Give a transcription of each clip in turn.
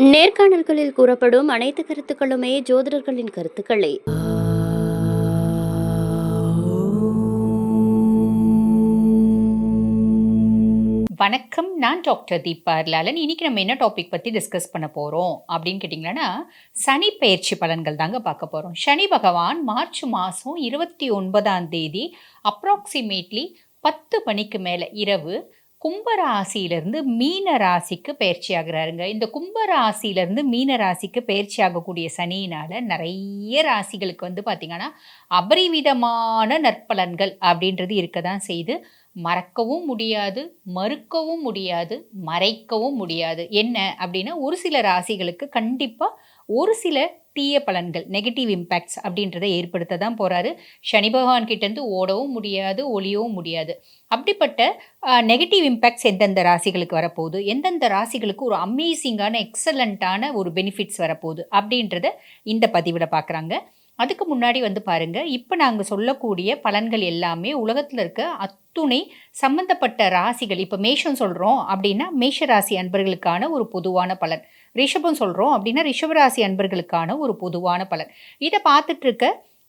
நேர்காணல்களில் கூறப்படும் அனைத்து கருத்துக்களுமே ஜோதிடர்களின் கருத்துக்களே. வணக்கம் நான் டாக்டர் தீபா லாலன் இன்னைக்கு நம்ம என்ன டாபிக் பற்றி டிஸ்கஸ் பண்ண போகிறோம் அப்படின்னு கேட்டிங்கன்னா சனி பயிற்சி பலன்கள் தாங்க பார்க்க போகிறோம் சனி பகவான் மார்ச் மாதம் இருபத்தி ஒன்பதாம் தேதி அப்ராக்சிமேட்லி பத்து மணிக்கு மேலே இரவு கும்பராசியிலிருந்து மீன ராசிக்கு பயிற்சி ஆகுறாருங்க இந்த கும்பராசியிலிருந்து மீன ராசிக்கு பயிற்சி ஆகக்கூடிய சனியினால் நிறைய ராசிகளுக்கு வந்து பார்த்திங்கன்னா அபரிவிதமான நற்பலன்கள் அப்படின்றது இருக்க தான் செய்து மறக்கவும் முடியாது மறுக்கவும் முடியாது மறைக்கவும் முடியாது. என்ன அப்படின்னா ஒரு சில ராசிகளுக்கு கண்டிப்பாக ஒரு சில தீய பலன்கள் நெகட்டிவ் இம்பேக்ட்ஸ் அப்படின்றத ஏற்படுத்த தான் போகிறாரு சனி பகவான் கிட்டேருந்து ஓடவும் முடியாது ஒளியவும் முடியாது. அப்படிப்பட்ட நெகட்டிவ் இம்பேக்ட்ஸ் எந்தெந்த ராசிகளுக்கு வரப்போகுது? எந்தெந்த ராசிகளுக்கு ஒரு அமேசிங்கான எக்ஸலண்ட்டான ஒரு பெனிஃபிட்ஸ் வரப்போகுது? அப்படின்றத இந்த பதிவில் பார்க்குறாங்க அதுக்கு முன்னாடி வந்து பாருங்க இப்போ நாங்கள் சொல்லக்கூடிய பலன்கள் எல்லாமே உலகத்தில் இருக்க அத்துணை சம்பந்தப்பட்ட ராசிகள் இப்போ மேஷம் சொல்கிறோம் அப்படின்னா மேஷ ராசி அன்பர்களுக்கான ஒரு பொதுவான பலன். ரிஷபம் சொல்கிறோம் அப்படின்னா ரிஷபராசி அன்பர்களுக்கான ஒரு பொதுவான பலன். இதை பார்த்துட்டு இருக்க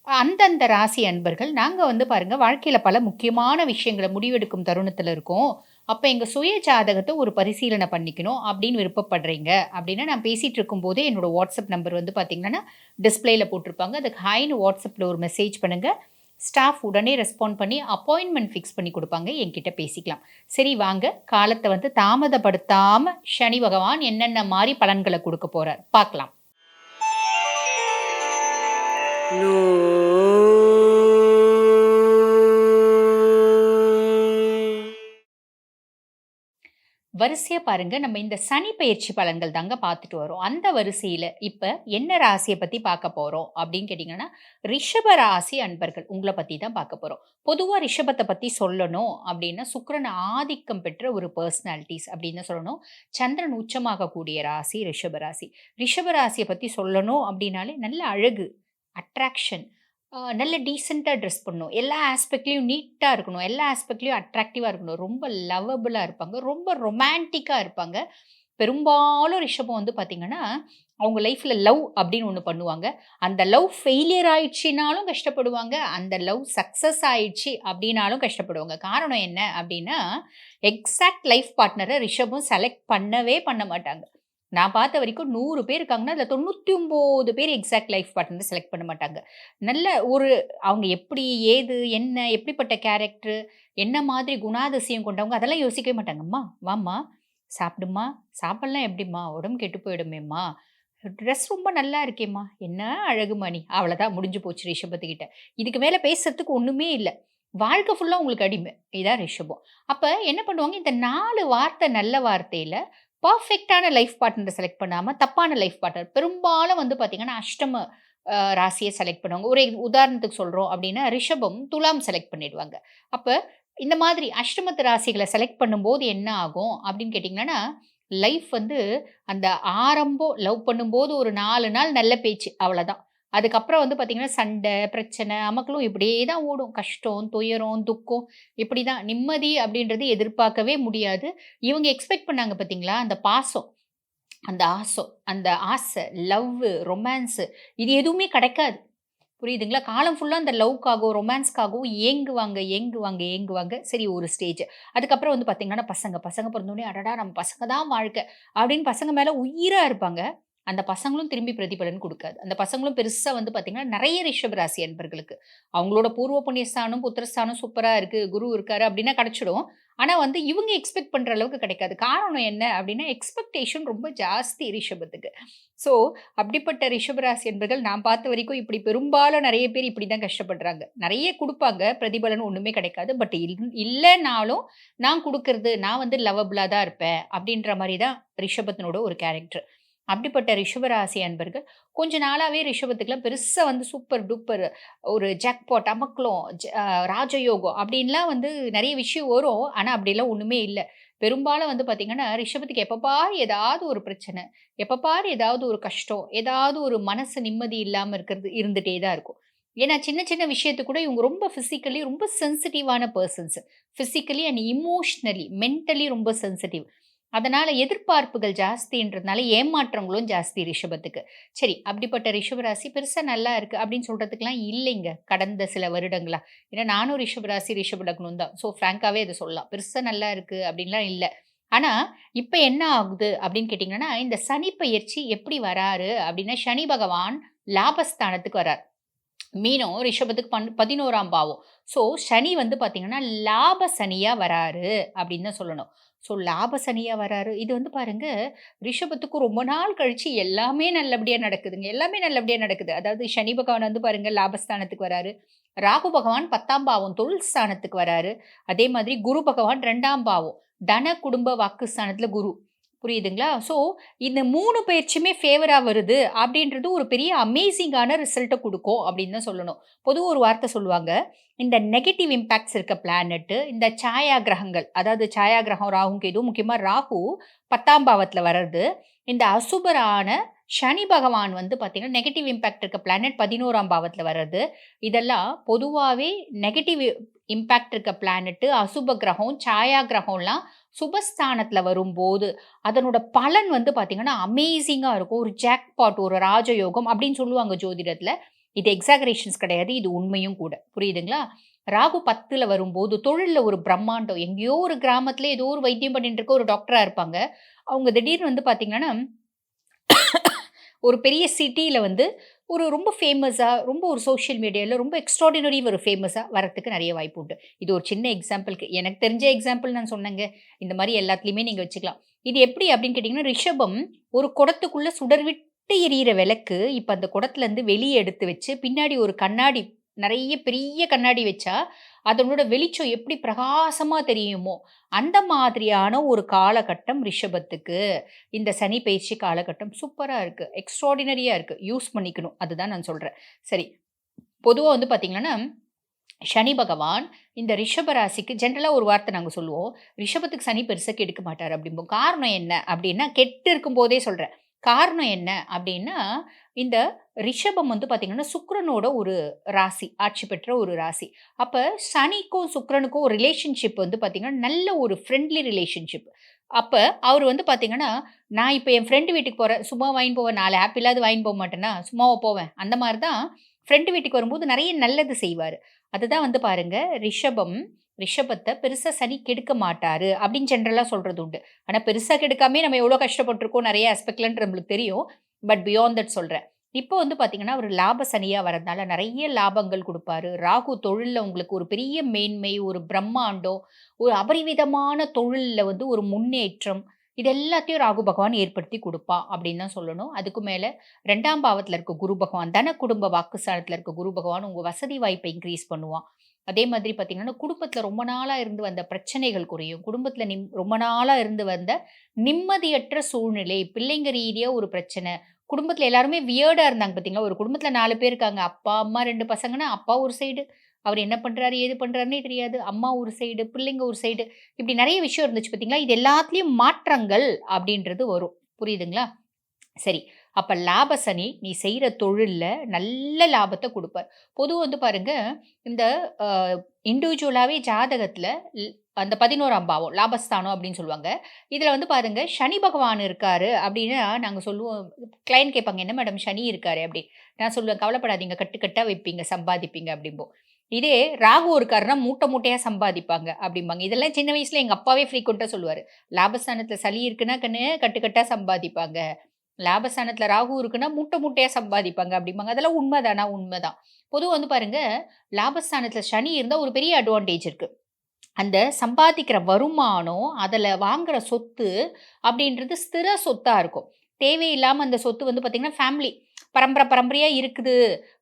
அந்தந்த ராசி அன்பர்கள் நாங்கள் வந்து பாருங்கள் வாழ்க்கையில் பல முக்கியமான விஷயங்களை முடிவெடுக்கும் தருணத்தில் இருக்கோம். அப்போ எங்கள் சுய ஜாதகத்தை ஒரு பரிசீலனை பண்ணிக்கணும் அப்படின்னு விருப்பப்படுறீங்க. அப்படின்னா நான் பேசிகிட்டு இருக்கும்போதே என்னோடய வாட்ஸ்அப் நம்பர் வந்து பார்த்திங்கன்னா டிஸ்பிளேயில் போட்டிருப்பாங்க. அதுக்கு ஹைன்னு வாட்ஸ்அப்பில் ஒரு மெசேஜ் பண்ணுங்கள் ஸ்டாஃப் உடனே ரெஸ்பாண்ட் பண்ணி அப்பாயின்மெண்ட் ஃபிக்ஸ் பண்ணி கொடுப்பாங்க. என்கிட்ட பேசிக்கலாம். சரி வாங்க. காலத்தை வந்து தாமதப்படுத்தாமல் சனி பகவான் என்னென்ன மாதிரி பலன்களை கொடுக்க போகிறார் பார்க்கலாம். வரிசையாக பாருங்க. நம்ம இந்த சனி பயிற்சி பலன்கள் தாங்க பார்த்துட்டு வரோம். அந்த வரிசையில் இப்போ என்ன ராசியை பற்றி பார்க்க போகிறோம் அப்படின்னு கேட்டிங்கன்னா ரிஷப ராசி அன்பர்கள் உங்களை பற்றி தான் பார்க்க போகிறோம் பொதுவாக ரிஷபத்தை பற்றி சொல்லணும் அப்படின்னா சுக்கரன் ஆதிக்கம் பெற்ற ஒரு பர்சனாலிட்டிஸ் அப்படின்னு சொல்லணும். சந்திரன் உச்சமாகக்கூடிய ராசி ரிஷப ராசி. ரிஷப ராசியை பற்றி சொல்லணும் அப்படின்னாலே நல்ல அழகு அட்ராக்ஷன் நல்ல டீசெண்டாக ட்ரெஸ் பண்ணணும். எல்லா ஆஸ்பெக்ட்லேயும் நீட்டாக இருக்கணும். எல்லா ஆஸ்பெக்ட்லேயும் அட்ராக்டிவாக இருக்கணும். ரொம்ப லவ்வபுளாக இருப்பாங்க. ரொம்ப ரொமான்டிக்காக இருப்பாங்க. பெரும்பாலும் ரிஷபம் வந்து பார்த்திங்கன்னா அவங்க லைஃப்பில் லவ் அப்படின்னு ஒன்று பண்ணுவாங்க. அந்த லவ் ஃபெயிலியர் ஆயிடுச்சுனாலும் கஷ்டப்படுவாங்க. அந்த லவ் சக்ஸஸ் ஆயிடுச்சு அப்படின்னாலும் கஷ்டப்படுவாங்க. காரணம் என்ன அப்படின்னா எக்ஸாக்ட் லைஃப் பார்ட்னரை ரிஷபம் செலக்ட் பண்ணவே பண்ண மாட்டாங்க. நான் பார்த்த வரைக்கும் நூறு பேர் இருக்காங்கன்னா அதில் தொண்ணூற்றி ஒம்பது பேர் எக்ஸாக்ட் லைஃப் பார்ட்னர் செலக்ட் பண்ண மாட்டாங்க. நல்ல ஒரு அவங்க எப்படி ஏது என்ன எப்படிப்பட்ட கேரக்டர் என்ன மாதிரி குணாதிசயம் கொண்டவங்க அதெல்லாம் யோசிக்கவே மாட்டாங்கம்மா வாம்மா சாப்பிடுமா சாப்பிட்லாம் எப்படிம்மா? உடம்பு கெட்டு போயிடுமேம்மா. ட்ரெஸ் ரொம்ப நல்லா இருக்கேம்மா. என்ன அழகு மணி? அவ்வளோதான் முடிஞ்சு போச்சு ரிஷபத்துக்கிட்ட. இதுக்கு மேலே பேசுறதுக்கு ஒன்றுமே இல்லை. வாழ்க்கை ஃபுல்லாக உங்களுக்கு அடிமை. இதான் ரிஷபம். அப்போ என்ன பண்ணுவாங்க இந்த நாலு வார்த்தை நல்ல வார்த்தையில் பர்ஃபெக்டான லைஃப் பார்ட்னரை செலக்ட் பண்ணாமல் தப்பான லைஃப் பார்ட்னர் பெரும்பாலும் வந்து பார்த்திங்கன்னா அஷ்டம ராசியை செலக்ட் பண்ணுவாங்க. ஒரு உதாரணத்துக்கு சொல்கிறோம் அப்படின்னா ரிஷபம் துலாம் செலக்ட் பண்ணிடுவாங்க. அப்போ இந்த மாதிரி அஷ்டமத்து ராசிகளை செலக்ட் பண்ணும்போது என்ன ஆகும் அப்படின்னு கேட்டிங்கன்னா லைஃப் வந்து அந்த ஆரம்பம் லவ் பண்ணும்போது ஒரு நாலு நாள் நல்ல பேச்சு அவ்வளோதான் அதுக்கப்புறம் வந்து பார்த்திங்கன்னா சண்டை பிரச்சனை அமக்களும் இப்படியே தான் ஓடும். கஷ்டம் துயரம் துக்கம் இப்படி தான். நிம்மதி அப்படின்றது எதிர்பார்க்கவே முடியாது. இவங்க எக்ஸ்பெக்ட் பண்ணாங்க பார்த்தீங்களா அந்த பாசம் அந்த ஆசம் அந்த ஆசை லவ் ரொமான்ஸு இது எதுவுமே கிடைக்காது. புரியுதுங்களா? காலம் ஃபுல்லாக அந்த லவ்க்காகவும் ரொமான்ஸ்க்காகவும் ஏங்குவாங்க ஏங்குவாங்க ஏங்குவாங்க. சரி ஒரு ஸ்டேஜ் அதுக்கப்புறம் வந்து பார்த்திங்கன்னா பசங்க பசங்க பிறந்தோடனே அடடா நம்ம பசங்க தான் வாழ்க்கை அப்படின்னு பசங்க மேலே உயிராக இருப்பாங்க. அந்த பசங்களும் திரும்பி பிரதிபலன் கொடுக்காது. அந்த பசங்களும் பெருசாக வந்து பார்த்திங்கன்னா நிறைய ரிஷப ராசி அன்பர்களுக்கு. அவங்களோட பூர்வ புண்ணியஸ்தானம் புத்திரஸ்தானம் சூப்பராக இருக்குது குரு இருக்காரு அப்படின்னா கிடச்சிடும். ஆனால் வந்து இவங்க எக்ஸ்பெக்ட் பண்ணுற அளவுக்கு கிடைக்காது. காரணம் என்ன அப்படின்னா எக்ஸ்பெக்டேஷன் ரொம்ப ஜாஸ்தி ரிஷபத்துக்கு. ஸோ அப்படிப்பட்ட ரிஷபராசி என்பர்கள் நான் பார்த்த வரைக்கும் இப்படி பெரும்பாலும் நிறைய பேர் இப்படி தான் கஷ்டப்படுறாங்க. நிறைய கொடுப்பாங்க பிரதிபலன் ஒன்றுமே கிடைக்காது. பட் இல் இல்லைனாலும் நான் கொடுக்கறது நான் வந்து லவபிளாக தான் இருப்பேன் அப்படின்ற மாதிரி தான் ரிஷபத்தினோட ஒரு கேரக்டர் அப்படிப்பட்ட ரிஷபராசி அன்பர்கள் கொஞ்ச நாளாகவே ரிஷபத்துக்குலாம் பெருசாக வந்து சூப்பர் டூப்பர் ஒரு ஜாக்பாட் ஜ ராஜயோகம் அப்படின்லாம் வந்து நிறைய விஷயம் வரும். ஆனால் அப்படிலாம் ஒன்றுமே இல்லை. பெரும்பாலும் வந்து பார்த்திங்கன்னா ரிஷபத்துக்கு எப்பப்பார் ஏதாவது ஒரு பிரச்சனை எப்பப்பார் ஏதாவது ஒரு கஷ்டம் ஏதாவது ஒரு மனசு நிம்மதி இல்லாமல் இருக்கிறது இருந்துகிட்டே தான் இருக்கும். ஏன்னா சின்ன சின்ன விஷயத்து கூட இவங்க ரொம்ப ஃபிசிக்கலி ரொம்ப சென்சிட்டிவான persons physically and emotionally mentally ரொம்ப சென்சிட்டிவ் அதனால் எதிர்பார்ப்புகள் ஜாஸ்தின்றதுனால ஏமாற்றங்களும் ஜாஸ்தி ரிஷபத்துக்கு. சரி, அப்படிப்பட்ட ரிஷபராசி ராசி நல்லா இருக்கு அப்படின்னு சொல்கிறதுக்கெலாம் இல்லைங்க, கடந்த சில வருடங்களா. ஏன்னா நானும் ரிஷபராசி ரிஷப லக்னம் தான். ஸோ ஃப்ராங்காகவே இதை சொல்லலாம். பெருசாக நல்லா இருக்கு அப்படின்லாம் இல்லை ஆனால் இப்போ என்ன ஆகுது அப்படின்னு கேட்டிங்கன்னா இந்த சனி பயிற்சி எப்படி வராரு அப்படின்னா, சனி பகவான் லாபஸ்தானத்துக்கு வரார். மீனும் ரிஷபத்துக்கு பன் 11ஆம் பாவம். ஸோ சனி வந்து பார்த்தீங்கன்னா, லாப சனியாக வராரு அப்படின்னு தான் சொல்லணும். ஸோ லாப சனியாக வராரு. இது வந்து பாருங்க, ரிஷபத்துக்கு ரொம்ப நாள் கழிச்சு எல்லாமே நல்லபடியாக நடக்குதுங்க. எல்லாமே நல்லபடியாக நடக்குது. அதாவது சனி பகவான் வந்து பாருங்க லாபஸ்தானத்துக்கு வராரு. ராகு பகவான் 10ஆம் பாவம் தொழில் ஸ்தானத்துக்கு வராரு. அதே மாதிரி குரு பகவான் ரெண்டாம் பாவம். தன, குடும்ப, வாக்கு ஸ்தானத்தில் குரு. புரியுதுங்களா? ஸோ இந்த மூணு பயிற்சியுமே ஃபேவராக வருது அப்படின்றது ஒரு பெரிய அமேசிங்கான ரிசல்ட்டை கொடுக்கும் அப்படின்னு தான் சொல்லணும். பொதுவாக ஒரு வார்த்தை சொல்லுவாங்க. இந்த நெகட்டிவ் இம்பேக்ட்ஸ் இருக்க பிளானட்டு இந்த சாயா கிரகங்கள், அதாவது சாயா கிரகம் ராகு, கேது முக்கியமாக ராகு பத்தாம் பாவத்தில் வர்றது. இந்த அசுபரான சனி பகவான் வந்து பார்த்திங்கன்னா நெகட்டிவ் இம்பேக்ட் இருக்க பிளானட் பதினோராம் பாவத்தில் வர்றது. இதெல்லாம் பொதுவாகவே நெகட்டிவ் இம்பேக்ட் இருக்க பிளானட்டு அசுப கிரகம், சாயா கிரகம்லாம் சுபஸ்தானத்தில் வரும்போது, அதனோட பலன் வந்து பார்த்திங்கன்னா அமேசிங்காக இருக்கும். ஒரு ஜாக்பாட், ஒரு ராஜயோகம் அப்படின்னு சொல்லுவாங்க ஜோதிடத்தில் இது எக்ஸாகரேஷன்ஸ் கிடையாது. இது உண்மையும் கூட. புரியுதுங்களா? ராகு 10ல வரும்போது தொழிலில் ஒரு பிரம்மாண்டம். எங்கேயோ ஒரு கிராமத்தில் ஏதோ ஒரு வைத்தியம் பண்ணிட்டு இருக்க ஒரு டாக்டராக இருப்பாங்க. அவங்க திடீர்னு வந்து பார்த்திங்கன்னா ஒரு பெரிய சிட்டியில் வந்து ஒரு ரொம்ப ஃபேமஸாக ரொம்ப ஒரு சோஷியல் மீடியாவில் ரொம்ப எக்ஸ்ட்ராடினரி ஒரு ஃபேமஸாக வரத்துக்கு நிறைய வாய்ப்பு உண்டு. இது ஒரு சின்ன எக்ஸாம்பிளுக்கு எனக்கு தெரிஞ்ச எக்ஸாம்பிள் நான் சொன்னேங்க. இந்த மாதிரி எல்லாத்துலேயுமே நீங்கள் வச்சுக்கலாம். இது எப்படி அப்படின்னு கேட்டிங்கன்னா ரிஷபம் ஒரு குடத்துக்குள்ளே சுடர்விட்டு எரியிற விளக்கு, இப்போ அந்த குடத்துலேருந்து வெளியே எடுத்து வச்சு, பின்னாடி ஒரு கண்ணாடி நிறைய பெரிய கண்ணாடி வச்சா, அதனோட வெளிச்சம் எப்படி பிரகாசமாக தெரியுமோ, அந்த மாதிரியான ஒரு காலகட்டம் ரிஷபத்துக்கு. இந்த சனி பயிற்சி காலகட்டம் சூப்பராக இருக்குது எக்ஸ்ட்ராடினரியாக இருக்குது யூஸ் பண்ணிக்கணும். அதுதான் நான் சொல்கிறேன் சரி. பொதுவாக வந்து பார்த்தீங்கன்னா, சனி பகவான் இந்த ரிஷப ராசிக்கு ஜென்ரலாக ஒரு வார்த்தை நாங்கள் சொல்லுவோம். ரிஷபத்துக்கு சனி பெருசாக கெடுக்க மாட்டார் அப்படிம்போம். காரணம் என்ன அப்படின்னா, கெட்டு இருக்கும்போதே சொல்கிறேன் காரணம் என்ன அப்படின்னா, இந்த ரிஷபம் வந்து பார்த்திங்கன்னா சுக்ரனோட ஒரு ராசி. ஆட்சி பெற்ற ஒரு ராசி. அப்போ சனிக்கும், சுக்ரனுக்கும் ஒரு ரிலேஷன்ஷிப் வந்து பார்த்திங்கன்னா நல்ல ஒரு ஃப்ரெண்ட்லி ரிலேஷன்ஷிப். அப்போ அவர் வந்து பார்த்திங்கன்னா நான் இப்போ என் ஃப்ரெண்டு வீட்டுக்கு போகிறேன் சும்மா வாங்கி போவேன். 4 ஆப்பிளாவது வாங்கின்னு போக மாட்டேன்னா சும்மாவை போவேன்? அந்த மாதிரி தான் ஃப்ரெண்டு வீட்டுக்கு வரும்போது நிறைய நல்லது செய்வார் அதுதான் வந்து பாருங்கள் ரிஷபம் ரிஷபத்தை பெருசாக சனி கெடுக்க மாட்டாரு அப்படின்னு ஜென்ரலாக சொல்கிறது உண்டு. ஆனால் பெருசாக கெடுக்காமே நம்ம எவ்வளோ கஷ்டப்பட்டுருக்கோம் நிறைய ஆஸ்பெக்ட்லன்ட்டு நம்மளுக்கு தெரியும். பட் பியாண்ட் தட் சொல்கிறேன் இப்போ வந்து பார்த்தீங்கன்னா, ஒரு லாப சனியாக வரதுனால நிறைய லாபங்கள் கொடுப்பாரு ராகு தொழிலில் உங்களுக்கு ஒரு பெரிய மேன்மை, ஒரு பிரம்மாண்டம், ஒரு அபரிவிதமான தொழிலில் வந்து ஒரு முன்னேற்றம், இது எல்லாத்தையும் ராகு பகவான் ஏற்படுத்தி கொடுப்பா அப்படின்னு தான் சொல்லணும். அதுக்கு மேலே ரெண்டாம் பாவத்தில் இருக்க குரு பகவான், தன, குடும்ப, வாக்குஸ்தானத்தில் இருக்க குரு பகவான் உங்கள் வசதி வாய்ப்பை இன்க்ரீஸ் பண்ணுவான். அதே மாதிரி பார்த்தீங்கன்னா, குடும்பத்தில் ரொம்ப நாளாக இருந்து வந்த பிரச்சனைகள் குறையும். குடும்பத்தில் நிம் ரொம்ப நாளாக இருந்து வந்த நிம்மதியற்ற சூழ்நிலை, பிள்ளைங்க ரீதியாக ஒரு பிரச்சனை, குடும்பத்தில் எல்லாருமே வியர்டாக இருந்தாங்க பார்த்தீங்களா? ஒரு குடும்பத்தில் நாலு பேர் இருக்காங்க. அப்பா, அம்மா ரெண்டு பசங்கன்னா, அப்பா ஒரு சைடு, அவர் என்ன பண்ணுறாரு ஏது பண்ணுறாருன்னே தெரியாது. அம்மா ஒரு சைடு, பிள்ளைங்க ஒரு சைடு, இப்படி நிறைய விஷயம் இருந்துச்சு பார்த்தீங்களா? இது எல்லாத்துலேயும் மாற்றங்கள் அப்படின்றது வரும். புரியுதுங்களா? சரி. அப்போ லாப சனி நீ செய்கிற தொழிலில் நல்ல லாபத்தை கொடுப்பார் பொதுவாக வந்து பாருங்க, இந்த இண்டிவிஜுவலாகவே ஜாதகத்தில் அந்த 11ஆம் பாவம், லாபஸ்தானம் அப்படின்னு சொல்லுவாங்க. இதில் வந்து பாருங்க, சனி பகவான் இருக்காரு அப்படின்னா, நாங்கள் சொல்லுவோம் கிளைண்ட் கேட்பாங்க, "என்ன மேடம் சனி இருக்காரு அப்படி நான் சொல்லுவேன், "கவலைப்படாதீங்க. கட்டுக்கட்டாக வைப்பீங்க, சம்பாதிப்பீங்க" அப்படிம்போம். இதே ராகு இருக்காருன்னா, மூட்டை மூட்டையாக சம்பாதிப்பாங்க அப்படிம்பாங்க. இதெல்லாம் சின்ன வயசில் எங்கள் அப்பாவே ஃப்ரீக்வெண்ட்டாக சொல்லுவார் லாபஸ்தானத்தில் சளி இருக்குன்னா, கண்ணு கட்டுக்கட்டாக சம்பாதிப்பாங்க. லாபஸ்தானத்தில் ராகு இருக்குன்னா, மூட்டை முட்டையாக சம்பாதிப்பாங்க அப்படிம்பாங்க. அதெல்லாம் உண்மைதானா? உண்மைதான். பொதுவாக வந்து பாருங்கள் லாபஸ்தானத்தில் சனி இருந்தால் ஒரு பெரிய அட்வான்டேஜ் இருக்குது அந்த சம்பாதிக்கிற வருமானம், அதில் வாங்குகிற சொத்து அப்படின்றது ஸ்திர சொத்தாக இருக்கும். தேவையில்லாமல் அந்த சொத்து வந்து பார்த்திங்கன்னா ஃபேமிலி பரம்பரை பரம்பரையாக இருக்குது.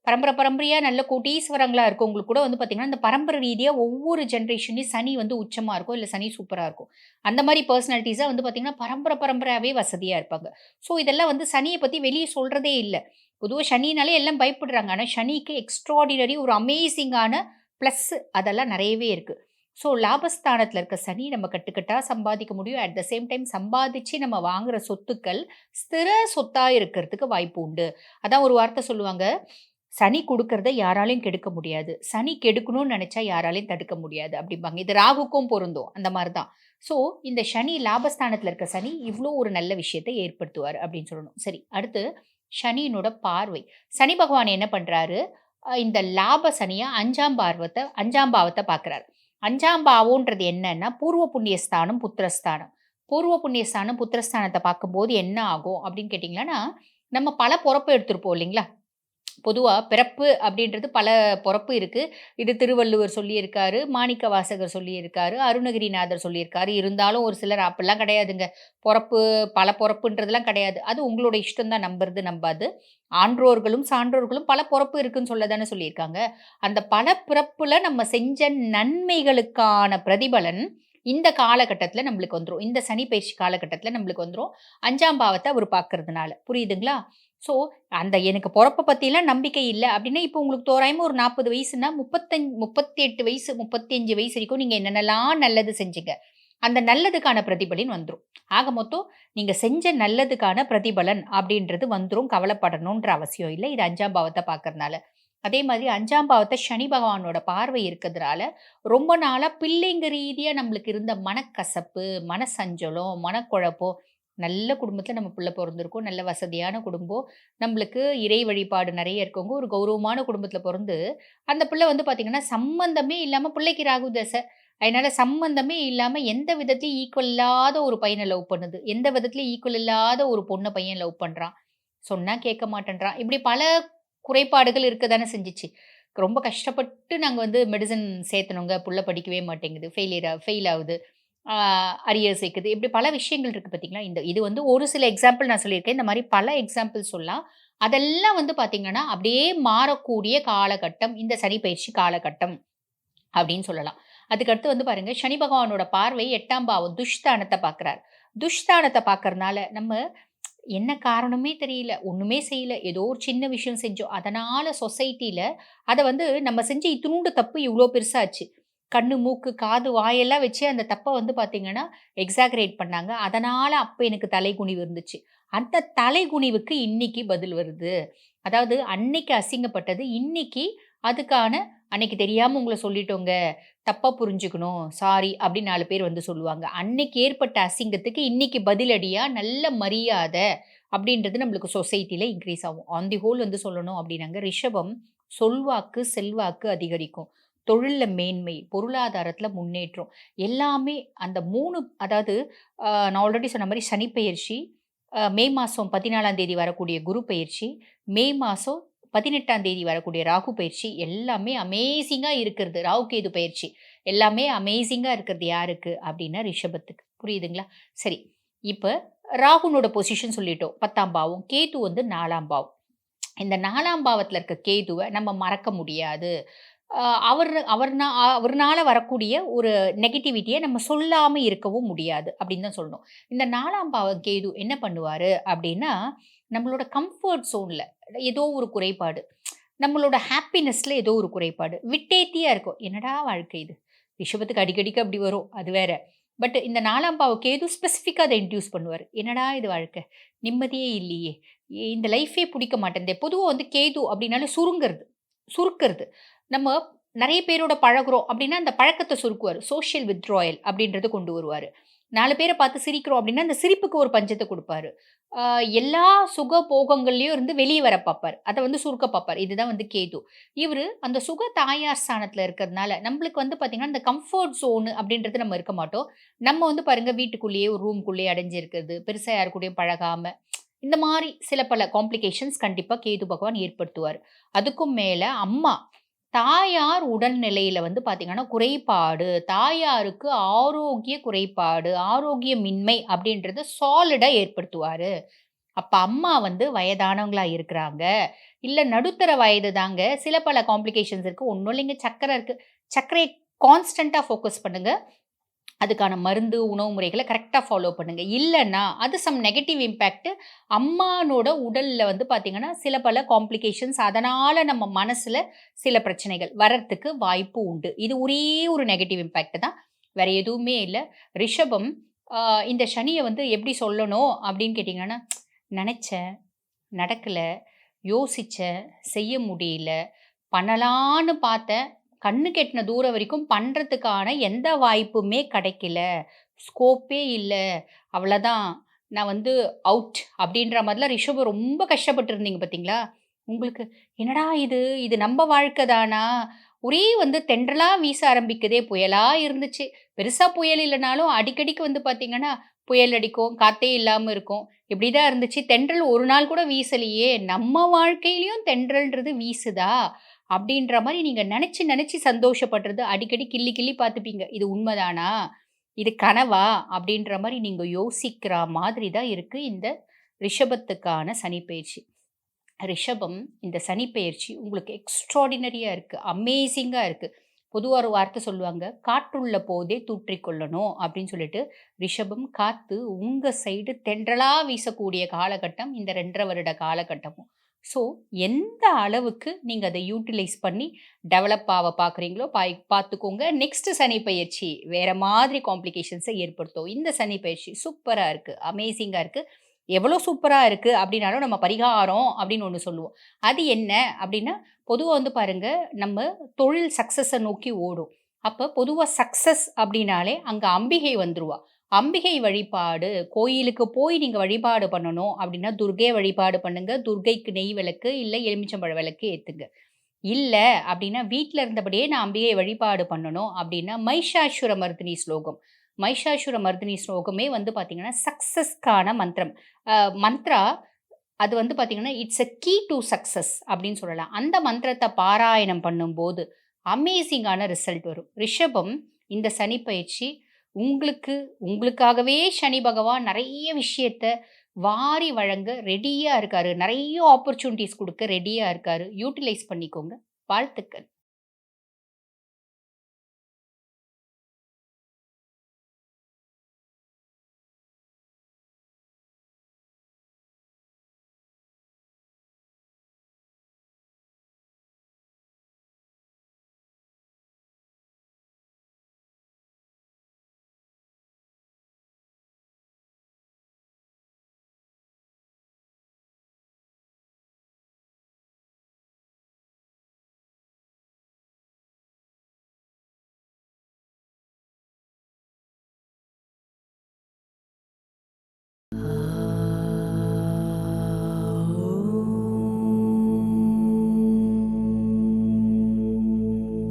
பரம்பரை பரம்பரையாக நல்ல கோட்டீஸ்வரங்களாக இருக்கவங்களுக்கு கூட வந்து பார்த்திங்கன்னா இந்த பரம்பரை ரீதியாக ஒவ்வொரு ஜென்ரேஷன்லேயும் சனி வந்து உச்சமாக இருக்கும். இல்லை சனி சூப்பராக இருக்கும். அந்த மாதிரி பர்சனாலிட்டிஸாக வந்து பார்த்திங்கன்னா பரம்பரை பரம்பரையாகவே வசதியாக இருப்பாங்க. ஸோ இதெல்லாம் வந்து சனியை பற்றி வெளியே சொல்கிறதே இல்லை பொதுவாக சனினாலே எல்லாம் பயப்படுறாங்க. ஆனால் சனிக்கு எக்ஸ்ட்ராடினரி ஒரு அமேசிங்கான ப்ளஸ் அதெல்லாம் நிறையவே இருக்குது ஸோ லாபஸ்தானத்தில் இருக்க சனி நம்ம கட்டுக்கட்டாக சம்பாதிக்க முடியும். அட் த சேம் டைம் சம்பாதிச்சு நம்ம வாங்குற சொத்துக்கள் ஸ்திர சொத்தாக இருக்கிறதுக்கு வாய்ப்பு உண்டு. அதான் ஒரு வார்த்தை சொல்லுவாங்க, சனி கொடுக்கறத யாராலையும் கெடுக்க முடியாது. சனி கெடுக்கணும்னு நினச்சா யாராலையும் தடுக்க முடியாது அப்படிம்பாங்க இது ராகுக்கும் பொருந்தும். அந்த மாதிரி தான். ஸோ, இந்த சனி லாபஸ்தானத்தில் இருக்க சனி இவ்வளோ ஒரு நல்ல விஷயத்தை ஏற்படுத்துவார் அப்படின்னு சொல்லணும். சரி, அடுத்து சனியினோட பார்வை. சனி பகவான் என்ன பண்ணுறாரு இந்த லாப சனியை அஞ்சாம் பார்வத்தை அஞ்சாம் பாவத்தை பார்க்குறாரு. அஞ்சாம் பாவம்ன்றது என்னன்னா, பூர்வ புண்ணிய ஸ்தானம், புத்திரஸ்தானம். பூர்வ புண்ணியஸ்தானம் புத்திரஸ்தானத்தை பார்க்கும்போது என்ன ஆகும் அப்படின்னு கேட்டிங்கன்னா நம்ம பல பொறப்பு எடுத்திருப்போம் இல்லைங்களா? பொதுவாக பிறப்பு அப்படின்றது பல பிறப்பு இருக்குது இது திருவள்ளுவர் சொல்லியிருக்காரு, மாணிக்கவாசகர் சொல்லியிருக்காரு, அருணகிரிநாதர் சொல்லியிருக்காரு. இருந்தாலும் ஒரு சிலர் அப்படிலாம் கிடையாதுங்க. பிறப்பு பல பொறப்புன்றதெல்லாம் கிடையாது. அது உங்களோட இஷ்டம் தான் நம்புறது, நம்பாது. ஆன்றோர்களும், சான்றோர்களும் பல பொறப்பு இருக்குன்னு சொல்ல தானே சொல்லியிருக்காங்க. அந்த பல பிறப்புல நம்ம செஞ்ச நன்மைகளுக்கான பிரதிபலன் இந்த காலகட்டத்தில் நம்மளுக்கு வந்துடும் இந்த சனி பயிற்சி காலகட்டத்தில் நம்மளுக்கு வந்துரும். அஞ்சாம் பாவத்தை அவர் பார்க்கறதுனால. புரியுதுங்களா? ஸோ, அந்த எனக்கு பொறப்ப பற்றிலாம் நம்பிக்கை இல்லை அப்படின்னா இப்போ உங்களுக்கு தோராயமாக ஒரு 40 வயசுன்னா, 35 38 வயசு, 35 வயசு வரைக்கும் நீங்கள் என்னென்னலாம் நல்லது செஞ்சீங்க. அந்த நல்லதுக்கான பிரதிபலன் வந்துடும் ஆக மொத்தம் நீங்கள் செஞ்ச நல்லதுக்கான பிரதிபலன் அப்படின்றது வந்துடும் கவலைப்படணுன்ற அவசியம் இல்லை இது அஞ்சாம் பாவத்தை பார்க்கறதுனால. அதே மாதிரி அஞ்சாம் பாவத்தை சனி பகவானோட பார்வை இருக்கிறதுனால ரொம்ப நாளாக பிள்ளைங்க ரீதியாக நம்மளுக்கு இருந்த மனக்கசப்பு, மனசஞ்சலம், மனக்குழப்பம் நல்ல குடும்பத்தில் நம்ம பிள்ளை பிறந்திருக்கோம் நல்ல வசதியான குடும்பம். நம்மளுக்கு இறை வழிபாடு நிறைய இருக்கவங்க, ஒரு கௌரவமான குடும்பத்தில் பிறந்து அந்த பிள்ளை வந்து பார்த்திங்கன்னா சம்மந்தமே இல்லாமல் பிள்ளைக்கு ராகு தசை. அதனால சம்மந்தமே இல்லாமல் எந்த விதத்துலையும் ஈக்குவல் இல்லாத ஒரு பையனை லவ் பண்ணுது. எந்த விதத்துலையும் ஈக்குவல் இல்லாத ஒரு பொண்ணை பையன் லவ் பண்ணுறான் சொன்னால் கேட்க மாட்டேன்றான். இப்படி பல குறைபாடுகள் இருக்க தானே செஞ்சிச்சு ரொம்ப கஷ்டப்பட்டு நாங்கள் வந்து மெடிசன் சேர்த்தணுங்க புள்ள படிக்கவே மாட்டேங்குது. ஃபெயிலியர் ஃபெயில் ஆகுது அரிய சேர்க்குது இப்படி பல விஷயங்கள் இருக்குது பார்த்தீங்களா? இந்த இது வந்து ஒரு சில எக்ஸாம்பிள் நான் சொல்லியிருக்கேன். இந்த மாதிரி பல எக்ஸாம்பிள் சொல்லலாம். அதெல்லாம் வந்து பார்த்தீங்கன்னா, அப்படியே மாறக்கூடிய காலகட்டம் இந்த சனி பயிற்சி காலகட்டம் அப்படின்னு சொல்லலாம். அதுக்கடுத்து வந்து பாருங்க, சனி பகவானோட பார்வை எட்டாம் பாவம் துஷ்தானத்தை பார்க்குறார். துஷ்தானத்தை பார்க்கறனால நம்ம என்ன காரணமே தெரியல. ஒன்றுமே செய்யல. ஏதோ ஒரு சின்ன விஷயம் செஞ்சோம். அதனால் சொசைட்டியில் அதை வந்து நம்ம செஞ்ச இத்துணூண்டு தப்பு இவ்வளோ பெருசாச்சு. கண்ணு, மூக்கு, காது, வாயெல்லாம் வச்சு அந்த தப்பை வந்து பார்த்தீங்கன்னா, எக்ஸாகரேட் பண்ணாங்க. அதனால் அப்போ எனக்கு தலைகுனிவு இருந்துச்சு. அந்த தலைகுனிவுக்கு இன்னைக்கு பதில் வருது. அதாவது அன்னைக்கு அசிங்கப்பட்டது, இன்னைக்கு அதுக்கான அன்னைக்கு தெரியாமல் உங்களை சொல்லிட்டோங்க. தப்பாக புரிஞ்சுக்கணும். சாரி அப்படின்னு நாலு பேர் வந்து சொல்லுவாங்க. அன்னைக்கு ஏற்பட்ட அசிங்கத்துக்கு இன்னைக்கு பதிலடியாக நல்ல மரியாதை அப்படின்றது நம்மளுக்கு சொசைட்டியில் இன்க்ரீஸ் ஆகும். ஆன் தி ஹோல் வந்து சொல்லணும் அப்படின்னாங்க ரிஷபம் சொல்வாக்கு, செல்வாக்கு அதிகரிக்கும். தொழிலில் மேன்மை, பொருளாதாரத்தில் முன்னேற்றம். எல்லாமே அந்த மூணு அதாவது நான் ஆல்ரெடி சொன்ன மாதிரி சனி மே மாதம் பதினாலாம் தேதி வரக்கூடிய குரு பயிற்சி மே மாதம் பதினெட்டாம் தேதி வரக்கூடிய ராகு பயிற்சி எல்லாமே அமேசிங்காக இருக்கிறது. ராகு கேது பயிற்சி எல்லாமே அமேசிங்காக இருக்கிறது யாருக்கு அப்படின்னா ரிஷபத்துக்கு. புரியுதுங்களா? சரி. இப்போ ராகுனோட பொசிஷன் சொல்லிட்டோம். 10ஆம் பாவம். கேது வந்து நாலாம் பாவம். இந்த நாலாம் பாவத்தில் இருக்க கேதுவை நம்ம மறக்க முடியாது. அவர் அவர்னா அவர்னால வரக்கூடிய ஒரு நெகட்டிவிட்டியை நம்ம சொல்லாமல் இருக்கவும் முடியாது அப்படின்னு தான் சொல்லணும். இந்த நாலாம் பாவம் கேது என்ன பண்ணுவார் அப்படின்னா நம்மளோட கம்ஃபர்ட் சோனில் ஏதோ ஒரு குறைபாடு. நம்மளோட ஹாப்பினஸில் ஏதோ ஒரு குறைபாடு. விட்டேத்தியாக இருக்கும். என்னடா வாழ்க்கை இது? ரிஷபத்துக்கு அடிக்கடிக்கு அப்படி வரும். அது வேற. பட் இந்த நாலாம் பாவ கேது ஸ்பெசிஃபிக்காக அதை இன்டியூஸ் பண்ணுவார் என்னடா இது வாழ்க்கை? நிம்மதியே இல்லையே! இந்த லைஃபே பிடிக்க மாட்டேன் பொதுவாக வந்து கேது அப்படின்னாலே சுருங்குறது. சுருக்கிறது நம்ம நிறைய பேரோட பழகுறோம் அப்படின்னா அந்த பழக்கத்தை சுருக்குவார். சோஷியல் வித்ட்ராயல் அப்படின்றது கொண்டு வருவார். நாலு பேரை பார்த்து சிரிக்கிறோம் அப்படின்னா அந்த சிரிப்புக்கு ஒரு பஞ்சத்தை கொடுப்பாரு. எல்லா சுக போகங்கள்லேயும் இருந்து வெளியே வர பார்ப்பார். அதை வந்து சுருக்க பார்ப்பார். இதுதான் வந்து கேது. இவர் அந்த சுக தாயார் ஸ்தானத்தில் இருக்கிறதுனால, நம்மளுக்கு வந்து பார்த்திங்கன்னா அந்த கம்ஃபர்ட் ஜோனு அப்படின்றது நம்ம இருக்க மாட்டோம். நம்ம வந்து பாருங்கள் வீட்டுக்குள்ளேயே ஒரு ரூம்குள்ளேயே அடைஞ்சிருக்கிறது பெருசாக பெருசா பழகாமல் கூடயும் இந்த மாதிரி சில பல காம்ப்ளிகேஷன்ஸ் கண்டிப்பாக கேது பகவான் ஏற்படுத்துவார். அதுக்கும் மேலே அம்மா, தாயார் உடல்நிலையில் வந்து பார்த்திங்கன்னா குறைபாடு, தாயாருக்கு ஆரோக்கிய குறைபாடு, ஆரோக்கியமின்மை அப்படின்றத சாலிடாக ஏற்படுத்துவார். அப்போ அம்மா வந்து வயதானவங்களாக இருக்கிறாங்க. இல்லை நடுத்தர வயது தாங்க. சில பல காம்ப்ளிகேஷன்ஸ் இருக்குது ஒன்றும் இல்லைங்க. சக்கரை இருக்குது சர்க்கரையை கான்ஸ்டண்ட்டாக ஃபோக்கஸ் பண்ணுங்கள் அதுக்கான மருந்து, உணவு முறைகளை கரெக்டாக ஃபாலோ பண்ணுங்கள் இல்லைன்னா அது சம் நெகட்டிவ் இம்பேக்ட் அம்மானோட உடலில் வந்து பார்த்திங்கன்னா சில பல காம்ப்ளிகேஷன்ஸ் அதனால் நம்ம மனசில் சில பிரச்சனைகள் வர்றதுக்கு வாய்ப்பு உண்டு. இது ஒரே ஒரு நெகட்டிவ் இம்பேக்ட் தான். வேற எதுவுமே இல்லை ரிஷபம் இந்த சனியை வந்து எப்படி சொல்லணும் அப்படின்னு கேட்டிங்கன்னா நினச்சேன் நடக்கலை யோசித்தேன் செய்ய முடியல. பண்ணலான்னு பார்த்தேன். கண்ணு கெட்டின தூரம் வரைக்கும் பண்ணுறதுக்கான எந்த வாய்ப்புமே கிடைக்கல. ஸ்கோப்பே இல்லை அவ்வளோதான் நான் வந்து அவுட் அப்படின்ற மாதிரிலாம் ரிஷபம் ரொம்ப கஷ்டப்பட்டுருந்தீங்க பார்த்தீங்களா? உங்களுக்கு என்னடா இது? இது நம்ம வாழ்க்கை தானா? ஒரே வந்து தென்றலாக வீச ஆரம்பிக்குதே! புயலாக இருந்துச்சு. பெருசாக புயல் இல்லைனாலும் அடிக்கடிக்கு வந்து பார்த்தீங்கன்னா, புயல் அடிக்கும், காத்தே இல்லாமல் இருக்கும். இப்படி தான் இருந்துச்சு. தென்றல் ஒரு நாள் கூட வீசலையே! நம்ம வாழ்க்கையிலையும் தென்றல்ன்றது வீசுதா? அப்படின்ற மாதிரி நீங்கள் நினச்சி நினச்சி சந்தோஷப்படுறது அடிக்கடி கிள்ளி கிள்ளி பார்த்துப்பீங்க. இது உண்மைதானா இது கனவா? அப்படின்ற மாதிரி நீங்கள் யோசிக்கிற மாதிரி தான் இருக்குது இந்த ரிஷபத்துக்கான சனிப்பயிற்சி ரிஷபம் இந்த சனிப்பெயர்ச்சி உங்களுக்கு எக்ஸ்ட்ராடினரியாக இருக்குது அமேசிங்காக இருக்குது பொதுவாக ஒரு வார்த்தை சொல்லுவாங்க. "காற்றுள்ள போதே தூற்றிக்கொள்ளணும் அப்படின்னு சொல்லிட்டு, ரிஷபம் காத்து உங்கள் சைடு தென்றலாக வீசக்கூடிய காலகட்டம் இந்த 2 1/2 வருட காலகட்டமும். ஸோ, எந்த அளவுக்கு நீங்கள் அதை யூட்டிலைஸ் பண்ணி டெவலப் ஆக பார்க்குறீங்களோ பாய் பார்த்துக்கோங்க. நெக்ஸ்ட் சனிப்பயிற்சி வேறு மாதிரி காம்ப்ளிகேஷன்ஸை ஏற்படுத்தும். இந்த சனி பயிற்சி சூப்பராக இருக்குது அமேசிங்காக இருக்குது எவ்வளோ சூப்பராக இருக்குது அப்படின்னாலும் நம்ம பரிகாரம் அப்படின்னு ஒன்று சொல்லுவோம். அது என்ன அப்படின்னா, பொதுவாக வந்து பாருங்க, நம்ம தொழில் சக்ஸஸை நோக்கி ஓடும். அப்போ பொதுவாக சக்சஸ் அப்படின்னாலே அங்கே அம்பிகை வந்துடுவா அம்பிகை வழிபாடு கோயிலுக்கு போய் நீங்கள் வழிபாடு பண்ணணும் அப்படின்னா, துர்கை வழிபாடு பண்ணுங்க. துர்க்கைக்கு நெய் விளக்கு, இல்லை எலுமிச்சம்பழ விளக்கு ஏற்றுங்க இல்லை அப்படின்னா, வீட்டில் இருந்தபடியே நான் அம்பிகை வழிபாடு பண்ணணும் அப்படின்னா, மைஷாசுர மருதினி ஸ்லோகம். மைஷாசுர மருதினி ஸ்லோகமே வந்து பார்த்தீங்கன்னா, சக்ஸஸ்க்கான மந்திரம். மந்த்ரா அது வந்து பார்த்தீங்கன்னா, it's a key to success அப்படின்னு சொல்லலாம். அந்த மந்திரத்தை பாராயணம் பண்ணும்போது, அமேசிங்கான ரிசல்ட் வரும். ரிஷபம் இந்த சனி பயிற்சி உங்களுக்கு உங்களுக்காகவே சனி பகவான் நிறைய விஷயத்த வாரி வழங்க ரெடியாக இருக்காரு. நிறைய ஆப்பர்ச்சுனிட்டிஸ் கொடுக்க ரெடியாக இருக்காரு. யூட்டிலைஸ் பண்ணிக்கோங்க. வாழ்த்துக்கள்.